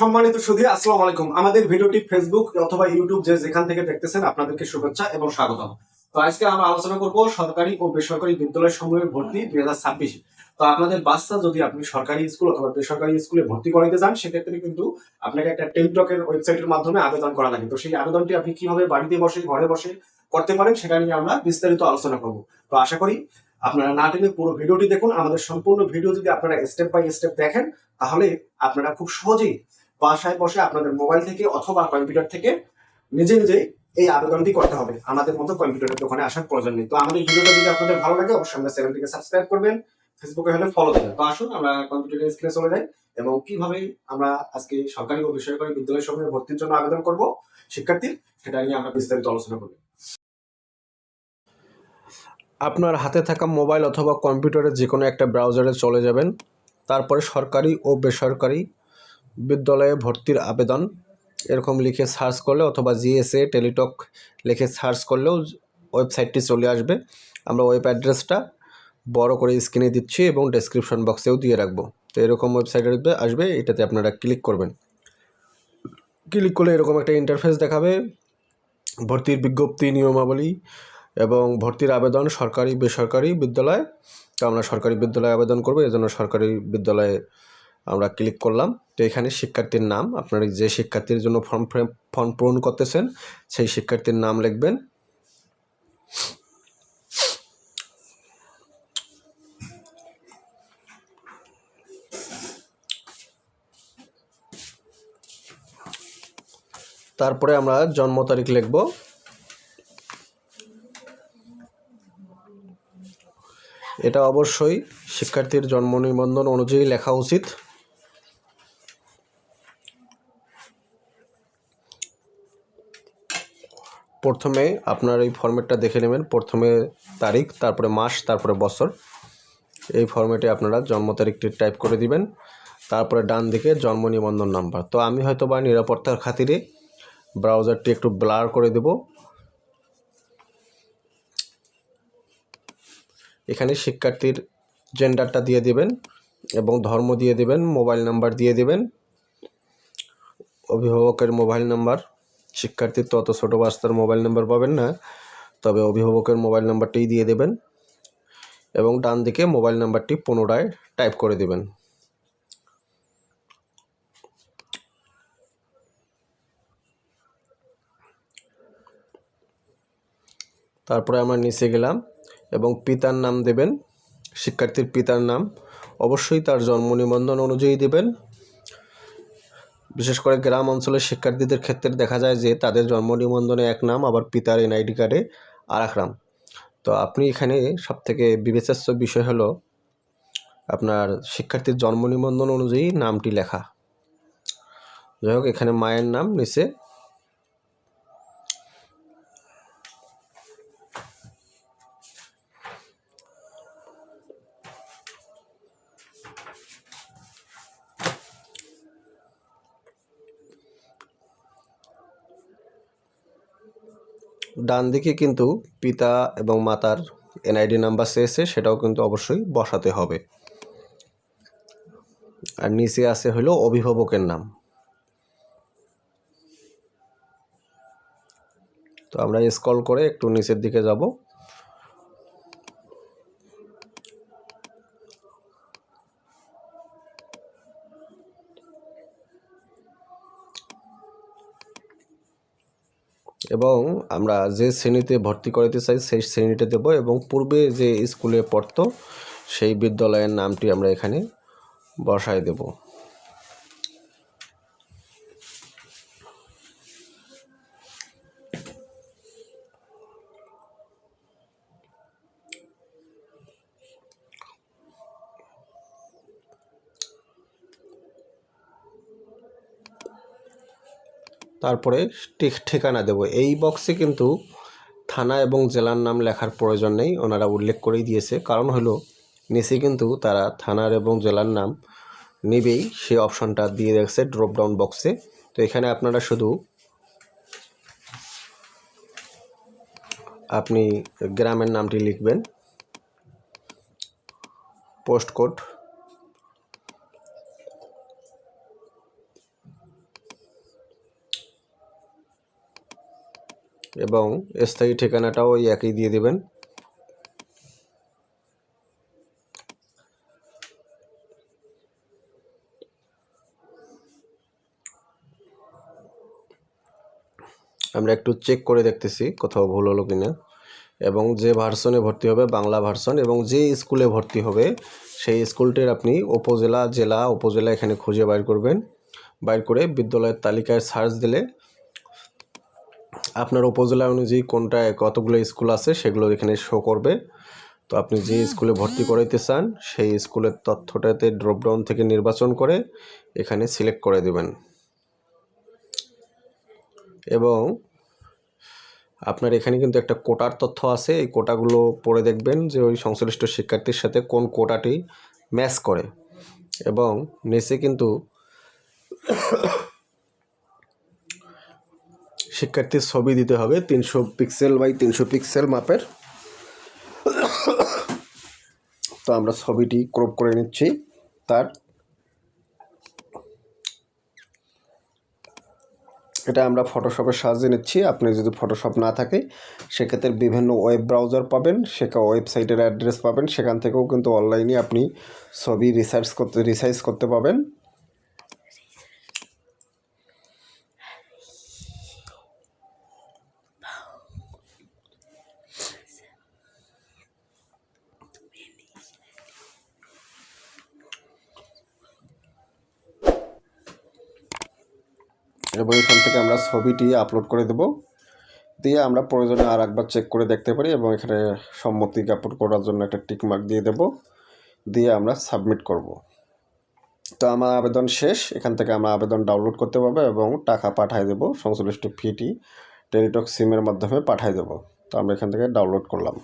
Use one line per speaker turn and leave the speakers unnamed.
সম্মানিত সুধী, আসসালামু আলাইকুম। আমাদের ভিডিওটি ফেসবুক অথবা ইউটিউব যে যেখান থেকে দেখতেছেন, আপনাদেরকে শুভেচ্ছা এবং স্বাগতম। তো আজকে আমরা আলোচনা করব সরকারি ও বেসরকারি বিদ্যালয় সমূহের ভর্তি দুই হাজার ছাব্বিশ। তো আপনাদের বাচ্চা যদি আপনি সরকারি স্কুল অথবা বেসরকারি স্কুলে ভর্তি করাইতে যান, সেক্ষেত্রে কিন্তু আপনাকে একটা টেলিটকের ওয়েবসাইটের মাধ্যমে আবেদন করা লাগে। তো সেই আবেদনটি আপনি কীভাবে বাড়িতে বসে, ঘরে বসে করতে পারেন, সেটা নিয়ে আমরা বিস্তারিত আলোচনা করব। তো আশা করি আপনারা না টেনে পুরো ভিডিওটি দেখুন। আমাদের সম্পূর্ণ ভিডিও যদি আপনারা স্টেপ বাই স্টেপ দেখেন, তাহলে আপনারা খুব সহজেই বাসায় বসে আপনাদের মোবাইল থেকে অথবা কম্পিউটার থেকে নিজে নিজেই এই আবেদনটি করতে হবে। আমাদের মতো কম্পিউটারের দোকানে আসার প্রয়োজন নেই। তো আমাদের ভিডিওটা যদি আপনাদের ভালো লাগে, অবশ্যই আমাদের চ্যানেলটিকে সাবস্ক্রাইব করবেন ফেসবুকে হলে ফলো দেবেন। তো আসুন, আমরা কম্পিউটারের স্ক্রিনে চলে যাই এবং কীভাবে আমরা আজকে সরকারি ও বেসরকারি বিদ্যালয় সমূহে ভর্তির জন্য আবেদন করব শিক্ষার্থীর সেটা নিয়ে আমরা বিস্তারিত আলোচনা করব।
আপনার হাতে থাকা মোবাইল অথবা কম্পিউটারে যে কোনো একটা ব্রাউজারে চলে যাবেন। তারপরে সরকারি ও বেসরকারি বিদ্যালয়ে ভর্তির আবেদন এরকম লিখে সার্চ করলে অথবা জিএসএ, টেলিটক লিখে সার্চ করলেও ওয়েবসাইটটি চলে আসবে। আমরা ওয়েব অ্যাড্রেসটা বড় করে স্ক্রিনে দিচ্ছি এবং ডেসক্রিপশন বক্সেও দিয়ে রাখব। তো এরকম ওয়েবসাইট আসবে এটাতে আপনারা ক্লিক করবেন। ক্লিক করলে এরকম একটা ইন্টারফেস দেখাবে। ভর্তির বিজ্ঞপ্তি, নিয়মাবলী এবং ভর্তির আবেদন সরকারি বেসরকারি বিদ্যালয়। তো আমরা সরকারি বিদ্যালয়ে আবেদন করব, এজন্য সরকারি বিদ্যালয়ে আমরা ক্লিক করলাম। তো এখানে শিক্ষার্থীর নাম, আপনারা যে শিক্ষার্থীর জন্য ফর্ম ফর্ম পূরণ করতেছেন, সেই শিক্ষার্থীর নাম লিখবেন। তারপরে আমরা জন্ম তারিখ লিখব। এটা অবশ্যই শিক্ষার্থীর জন্ম নিবন্ধন অনুযায়ী লেখা উচিত। প্রথমে আপনার এই ফর্মেটটা দেখে নেবেন। প্রথমে তারিখ, তারপরে মাস, তারপরে বছর। এই ফর্মেটে আপনারা জন্ম তারিখটি টাইপ করে দিবেন। তারপরে ডান দিকে জন্ম নিবন্ধন নাম্বার তো আমি হয়তো বা নিরাপত্তার খাতিরে ব্রাউজারটি একটু ব্লার করে দেব। এখানে শিক্ষার্থীর জেন্ডারটা দিয়ে দিবেন এবং ধর্ম দিয়ে দিবেন মোবাইল নাম্বার দিয়ে দিবেন। অভিভাবকের মোবাইল নাম্বার শিক্ষার্থীর তো অত ছোটো বাচ্চার মোবাইল নাম্বার পাবেন না, তবে অভিভাবকের মোবাইল নাম্বারটিই দিয়ে দেবেন এবং ডান দিকে মোবাইল নাম্বারটি পুনরায় টাইপ করে দেবেন। তারপরে আমরা নিচে গেলাম এবং পিতার নাম দেবেন, শিক্ষার্থীর পিতার নাম। অবশ্যই তার জন্ম নিবন্ধন অনুযায়ী দেবেন। বিশেষ করে গ্রাম অঞ্চলের শিক্ষার্থীদের ক্ষেত্রে দেখা যায় যে তাদের জন্ম নিবন্ধনে এক নাম, আবার পিতার এনআইডি কার্ডে আর এক নাম। তো আপনি এখানে সবথেকে বিবেচার্য বিষয় হলো আপনার শিক্ষার্থীর জন্ম নিবন্ধন অনুযায়ী নামটি লেখা। যাই হোক, এখানে মায়ের নাম, নিচে ডান দিকে কিন্তু পিতা এবং মাতার এনআইডি নাম্বার চেয়েছে, সেটাও কিন্তু অবশ্যই বসাতে হবে। আর নিচে আছে হলো অভিভাবকের নাম। তো আমরা স্কল করে একটু নিচের দিকে যাব। এবং আমরা যে শ্রেণীতে ভর্তি করাতে চাই, সেই শ্রেণীতে দেব এবং পূর্বে যে স্কুলে পড়তো, সেই বিদ্যালয়ের নামটি আমরা এখানে বসায় দেব। তারপরে ঠিক- ঠিকানা দেব। এই বক্সে কিন্তু থানা এবং জেলার নাম লেখার প্রয়োজন নেই, ওনারা উল্লেখ করেই দিয়েছে। কারণ হলো, নিচে কিন্তু তারা থানার এবং জেলার নাম নেবেই সেই অপশনটা দিয়ে রেখেছে ড্রপ ডাউন বক্সে তো এখানে আপনারা শুধু আপনি গ্রামের নামটি লিখবেন পোস্ট কোড এবং স্থায়ী ঠিকানাটাও ওই একই দিয়ে দেবেন। আমরা একটু চেক করে দেখতেছি কোথাও ভুল হলো কিনা। এবং যে ভার্সনে ভর্তি হবে, বাংলা ভার্সন এবং যে স্কুলে ভর্তি হবে, সেই স্কুলটির আপনি উপজেলা, জেলা, উপজেলা এখানে খুঁজে বাইর করবেন। বাইর করে বিদ্যালয়ের তালিকায় সার্চ দিলে আপনার উপজেলা অনুযায়ী কোনটায় কতগুলো স্কুল আছে সেগুলো এখানে শো করবে। তো আপনি যে স্কুলে ভর্তি করাইতে চান সেই স্কুলের তথ্যটাতে ড্রপডাউন থেকে নির্বাচন করে এখানে সিলেক্ট করে দেবেন। এবং আপনার এখানে কিন্তু একটা কোটার তথ্য আছে এই কোটাগুলো পড়ে দেখবেন যে ওই সংশ্লিষ্ট শিক্ষার্থীর সাথে কোন কোটাটি ম্যাচ করে। এবং নিচে কিন্তু শিক্ষার্থীর ছবি দিতে হবে, তিনশো পিক্সেল বাই তিনশো পিক্সেল মাপের। তো আমরা ছবিটি ক্রপ করে নিচ্ছি, তার এটা আমরা ফটোশপের সাহায্যে নিচ্ছি, আপনি যদি ফটোশপ না থাকে, সেক্ষেত্রে বিভিন্ন ওয়েব ব্রাউজার পাবেন সেটা ওয়েবসাইটের অ্যাড্রেস পাবেন, সেখান থেকেও কিন্তু অনলাইনে আপনি ছবি রিসার্চ করতে রিসার্চ করতে পাবেন। এবং এখান থেকে আমরা ছবিটি আপলোড করে দেব। দিয়ে আমরা প্রয়োজনে আর একবার চেক করে দেখতে পারি এবং এখানে সম্মতি আপলোড করার জন্য একটা টিক মার্ক দিয়ে দেব। দিয়ে আমরা সাবমিট করব। তো আমার আবেদন শেষ। এখান থেকে আমরা আবেদন ডাউনলোড করতে পারব এবং টাকা পাঠিয়ে দেবো। সংশ্লিষ্ট ফিটি টেলিটক সিমের মাধ্যমে পাঠিয়ে দেবো। তো আমরা এখান থেকে ডাউনলোড করলাম।